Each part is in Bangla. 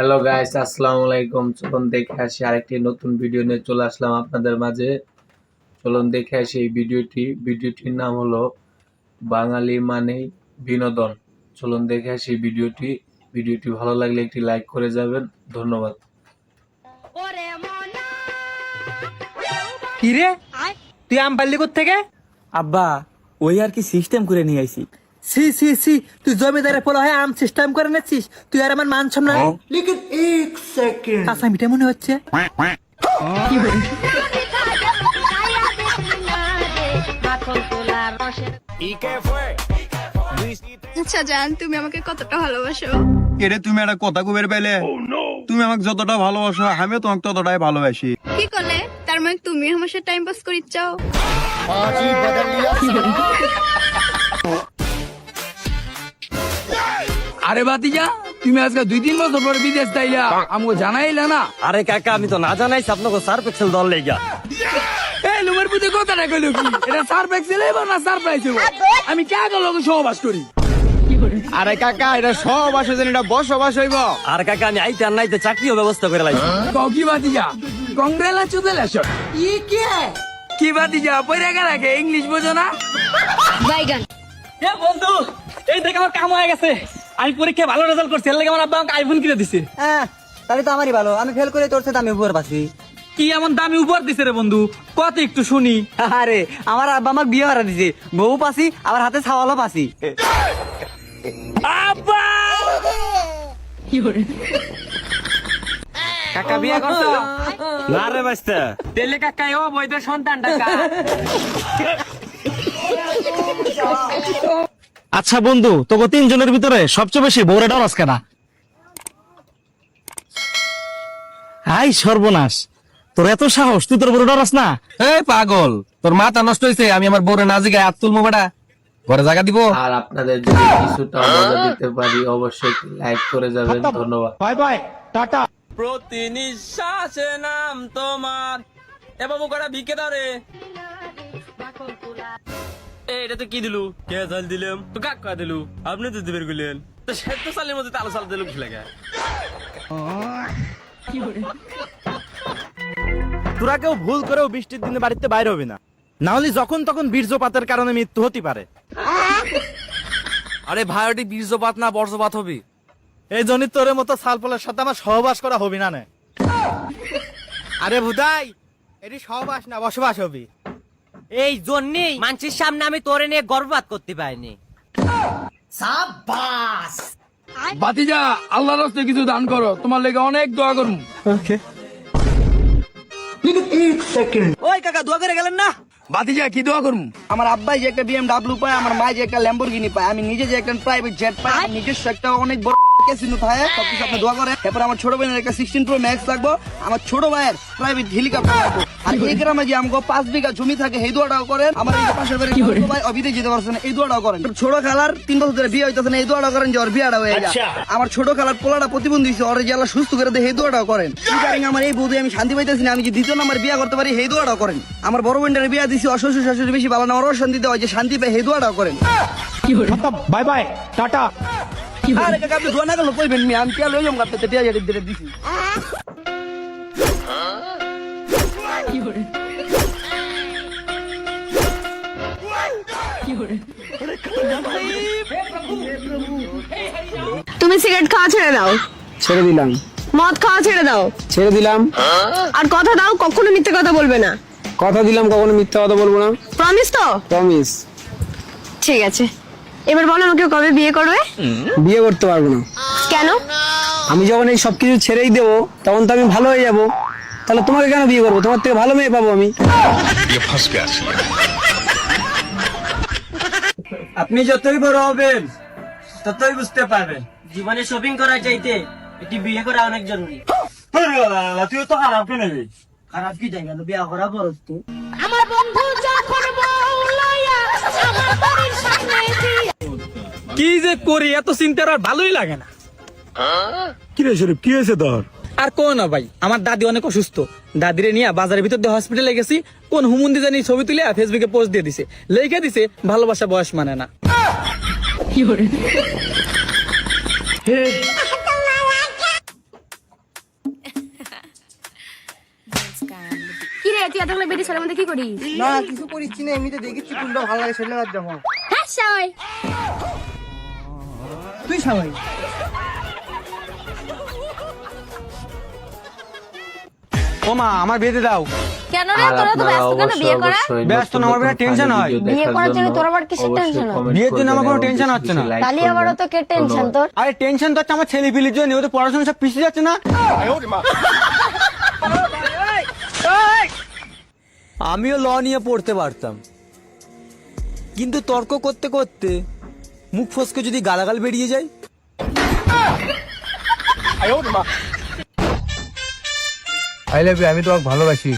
হ্যালো গাইস আসসালামু আলাইকুম। চলুন দেখে আসি আরেকটি নতুন ভিডিও নিয়ে চলে আসলাম আপনাদের মাঝে। চলুন দেখে আসি এই ভিডিওটি ভিডিওটির নাম হলো বাঙালি মানেই বিনোদন। চলুন দেখে আসি ভিডিওটি ভিডিওটি ভালো লাগলে একটি লাইক করে যাবেন। ধন্যবাদ। কি রে? তুই আম পারলি থেকে আব্বা ওই আর কি সিস্টেম করে নিয়ে আইছি। সি সি সি তুই জমিদারে পোলা হয় আম সিস্টেম করে নিচ্ছিস তুই আর আমার মান সম্মান লেকিন এক সেকেন্ড মিঠে মনে হচ্ছে। আচ্ছা জান তুমি আমাকে কতটা ভালোবাসো? এরে তুমি একটা কথা কুবের পেলে তুমি আমাকে যতটা ভালোবাসো আমিও তোমাকে ততটাই ভালোবাসি। কি করলে? তার মানে তুমি আমার সাথে টাইম পাস করি চাও আরে বাতিজা তুমি আজকে দুই তিন বছর পরে বিদেশ তাইলা আমাকে জানাইলা না? আরে কাকা আমি তো না জানাইছি আপনাকে সার পেক্সেল দল লেগা। এই লুমের পুঁতে কথাটা কইলো কি? এটা সারপ্রাইজ হইব না সারপ্রাইজ হইব আমি কে আগে লোক সহবাস করি? আরে কাকা এটা সব আসে যেন এটা বসবাস হইব। আর কাকা আমি আইতে আর নাইতে চাকরিও ব্যবস্থা করে লাগি কও কি বাতিজা কংগ্রেচুলেশন ই কে? কি বাতিজা পয়রা গেলাকে ইংলিশ বোঝো না? বাইগান। এ বন্ধু এই দেখ আমার কাম হয়ে গেছে। আমি পরীক্ষায় ভালো রেজাল্ট করছি এর লাগে আমার আব্বা আমাকে আইফোন কিনে দিছে। হ্যাঁ তাহলে তো আমারই ভালো। আমি ফেল করে তোর সাথে আমি উপর পাচ্ছি। কি এমন দামি উপর দিছে রে বন্ধু? কত একটু শুনি। আরে আমার আব্বা আমাকে বিয়ে হারা দিছে। বউ পাসি আবার হাতে ছাওয়ালও পাসি। আব্বা! কাকা বিয়ে করছ? না রে বাস্তা তেলে কাকা ও বৈধ সন্তান টাকা। আচ্ছা বন্ধু তোকে তিনজনের ভিতরে সবচেয়ে বেশি বউরে ডরাস কেনা হাই সর্বনাশ তোর এত সাহস তুই তোর বউরে ডরাস না? এই পাগল তোর মাথা নষ্ট হয়েছে আমি আমার বউরে না জিগায় হাত তুলবো বেটা। ঘরে জায়গা দিব? আর আপনাদের যদি কিছুটা মজা দিতে পারি অবশ্যই লাইক করে যাবেন ধন্যবাদ। প্রতি নিঃশ্বাসে নাম তোমার। এ বাবু কটা ভিকে দাও রে। এ, এটা তো কি দিলু? কে চাল দিলাম? তো কাক কা দিলু? আপনি তো দিবের গুলেন। তো সে তো সালের মধ্যে তালো সাল দিলু লাগে। তোরা কেউ ভুল করেও বৃষ্টির দিনে বাড়িতে বাইরে হবে না। না হলে যখন তখন বীর্যপাতের কারণে মৃত্যু হতে পারে। আরে ভাই ওটি বীর্যপাত না বর্ষপাত হবে? এই জন্য তোর মতো সালপলের সাথে আমার সহবাস করা হবি না নে। আরে ভুদাই এটি সহবাস না বসবাস হবি। এই জন্যই মানুষের সামনে আমি তোরে নিয়ে গর্ববাদ করতে পারিনি। বাতিজা আল্লাহর রাস্তায় কিছু দান করো। তোমার লেগে অনেক দোয়া করুম। ওই কাকা দোয়া করে গেলেন না? বাতিজা কি দোয়া করুম? আমার আব্বাই যে একটা বিএমডাব্লিউ পায় আমার মা যে একটা ল্যাম্বরগিনি পায় আমি নিজে যে একটা প্রাইভেট জেট পাই নিজস্ব একটা অনেক বড় ক্যাসিনো থাকে সবকিছু আপনি দোয়া করেন। এরপর আমার ছোট ভাইয়ের একটা সিক্সটিন প্রো ম্যাক্স লাগবো। আমার ছোট ভাইয়ের প্রাইভেট হেলিকপ্টার লাগবো। আর এই গ্রামে যে আমাকে পাঁচ বিঘা জমি থাকে এই দোয়াটাও করেন। আমার এই পাশের বাড়ির ভাই অবিদে যেতে পারছে না এই দোয়াটাও করেন। ছোট খালার তিন বছর ধরে বিয়ে হইতেছে না এই দোয়াটাও করেন যে ওর বিয়াটা হয়ে যায় আমার ছোট খালার পোলাটা প্রতিবন্ধী হয়েছে ওর যে আল্লাহ সুস্থ করে দেয় এই দোয়াটাও করেন। আমার এই বৌদি আমি শান্তি পাইতেছি না আমি যে দ্বিতীয় নাম্বার বিয়া করতে পারি এই দোয়াটাও করেন। আমার বড় বোনটার বিয়া দিছি অশ্বশ্বর শাশুড়ি বেশি ভালো না শান্তি দেওয়া যে শান্তি পাই এই দোয়াটাও করেন। Bye bye tata. আরে কাকা আপনি দোয়া না করলে কইবেন মি আমি কেন লইলাম আপনাতে বিয়া যেতে দিতে দিছি। তুমি সিগারেট খাওয়া ছেড়ে দাও। ছেড়ে দিলাম। মদ খাওয়া ছেড়ে দাও। ছেড়ে দিলাম। আর কথা দাও কখনো মিথ্যে কথা বলবে না। কথা দিলাম কখনো মিথ্যে কথা বলব না। প্রমিস তো? প্রমিস ঠিক আছে। এবার বলো আমাকে কবে বিয়ে করবে? বিয়ে করতে পারব না। কেন? আমি যখন এই সবকিছু ছেড়েই দেবো তখন তো আমি ভালো হয়ে যাব। তাহলে তোমাকে কেন বিয়ে করব? তোমার থেকে ভালো মেয়ে পাবো আমি। আপনি যতই বড় হবেন ততই বুঝতে পারবেন। জীবনে শপিং করা চাইতে এটি বিয়ে করা অনেক জরুরি। তুই তো খারাপ কেন খারাপ কি জায়গা বিয়ে করা বড় তো আমার বন্ধু যখন আমার বাড়ির সামনে কি যে করি এত চিন্তার আর ভালোই লাগে না। রে শরীফ কি হয়েছে তোর? আর না ভাই আমার দাদি অনেক অসুস্থ। বাজারের ভিতর দিয়ে হসপিটালে গেছি কোন হুমুন্দি জানি ছবি তুলে ফেসবুকে পোস্ট দিয়ে দিছে। লেখে দিছে ভালোবাসা বয়স মানে না। কি করিস? না কিছু করিস না এমনিতে দেখেছি কোনটা ভালো লাগে তুই সবাই ও মা আমার বিয়েতে দাও। কেন রে? তোরা তো ব্যস্ত কেন? বিয়ে করা ব্যস্ত না, আমার টেনশন হয়। বিয়ে করার জন্য তোর আবার কিসের টেনশন হয়? বিয়ের জন্য আমার কোনো টেনশন হচ্ছে না। তাহলে। আবারও তো কে টেনশন তোর? আরে টেনশন তো হচ্ছে আমার ছেলে পিলির জন্য ও তো পড়াশোনা সব পিছিয়ে যাচ্ছে না। আমিও ল নিয়ে পড়তে পারতাম। কিন্তু তর্ক করতে করতে মুখ ফসকে যদি গালাগাল বেরিয়ে যায়? আই লাভ ইউ আমি তোমাকে ভালোবাসি।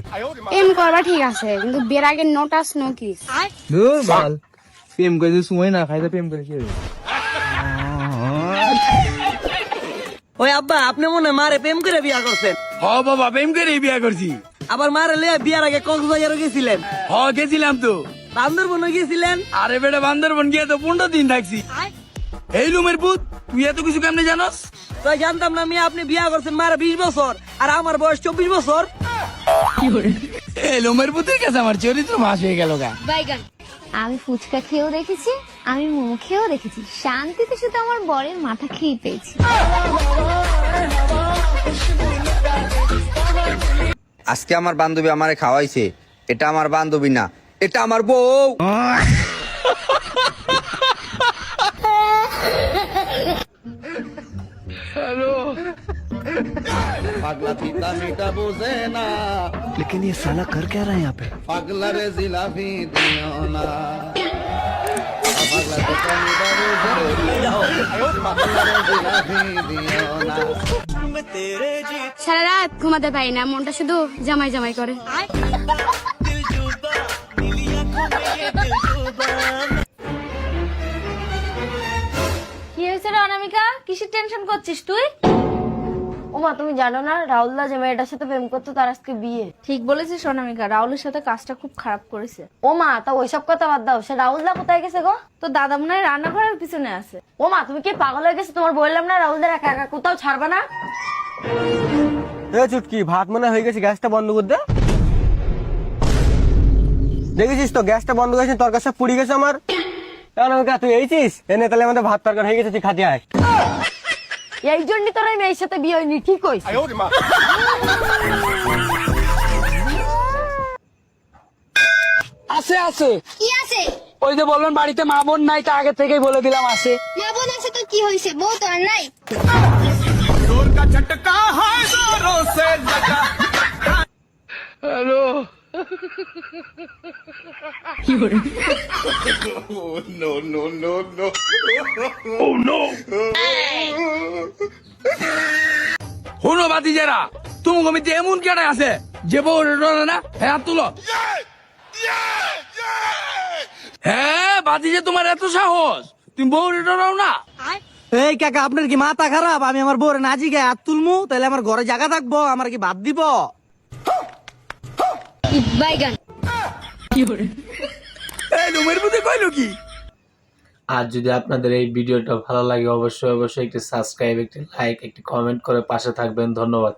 এম করবা ঠিক আছে কিন্তু বিয়ের আগে নোটাস নো কিস দূর বাল। প্রেম করে যদি সময় না খাইতে প্রেম করে কি? ওই আব্বা আপনি মনে মারে প্রেম করে বিয়া করছেন। হ বাবা প্রেম করে বিয়া করছি। আবার মারে লিয়ে বিয়ার আগে কক্সবাজারও গেছিলেন। হ গেছিলাম তো। বান্দরবনও গিয়েছিলেন? আরে বেটা বান্দরবন গিয়ে তো পনেরো দিন থাকছি। এই রুমের পুত তুই এত কিছু কেমনে জানোস? তো জানতাম না মেয়ে আপনি বিয়া করছেন মারা বিশ বছর আর আমার বয়স চব্বিশ বছর। এই রুমের পুতের কাছে আমার চরিত্র মাস হয়ে গেল গা। আমি ফুচকা খেয়েও দেখেছি আমি মোমো খেয়েও দেখেছি। শান্তিতে শুধু আমার বরের মাথা খেয়ে পেয়েছি। আজকে আমার বান্ধবী আমারে খাওয়াইছে এটা আমার বান্ধবী না। এটা আমার বউ পাগলা পিতা মিটা বোঝে না लेकिन ये साला कर क्या रहा है यहाँ पे পাগলা রে জিলাপি দিও না পাগলা পিতা মিটা বোঝে না পাগলা রে জিলাপি দিও না সারা রাত ঘুমাতে পারি না মনটা শুধু জামাই জামাই করে কিসের টেনশন করছিস তুই? ওমা তুমি জানো না রাহুলদা যে মেয়েটার সাথে প্রেম করতো তার আজকে বিয়ে। ঠিক বলেছিস অনামিকা রাহুলের সাথে কাজটা খুব খারাপ করেছে। ওমা তা ওইসব কথা বাদ দাও। সে রাহুলদা কোথায় গেছে গো? তো দাদা মনে হয় রান্নাঘরের পিছনে আছে। ওমা তুমি কি পাগল হয়ে গেছো? তোমার বললাম না রাহুলদার একা একা কোথাও ছাড়বা না? এ চুটকি ভাত মনে হয়ে গেছে গ্যাসটা বন্ধ করে দে। দেখেছিস তো গ্যাসটা বন্ধ করেছে তোর কাছে পুড়ি গেছে আমার? অনামিকা তুই এইছিস? এনে তাহলে আমাদের ভাত তরকারি হয়ে গেছে তুই খাতে আয়। এই জন্যই তোর এই মেয়ের সাথে বিয়ে হয়নি ঠিক হয়েছে আছে আছে কি আছে ওই যে বলবেন বাড়িতে মা বোন নাই তা আগে থেকেই বলে দিলাম আছে মা বোন আছে তো কি হয়েছে বউ তো আর নাই। হনো বাতি যারা তুমি কমিতে এমন কেটে আছে যে বউ না হ্যাঁ তুলো। হ্যাঁ বাতি যে তোমার এত সাহস তুমি বউ ডরাও না। এই কাকা আপনার কি মাথা খারাপ? আমি আমার বউরে নাজি গায়ে হাত তুলমু? তাহলে আমার ঘরে জায়গা থাকব আমার কি ভাত দিব? বাইগান। আর যদি আপনাদের এই ভিডিওটা ভালো লাগে অবশ্যই অবশ্যই একটি সাবস্ক্রাইব একটি লাইক একটি কমেন্ট করে পাশে থাকবেন। ধন্যবাদ।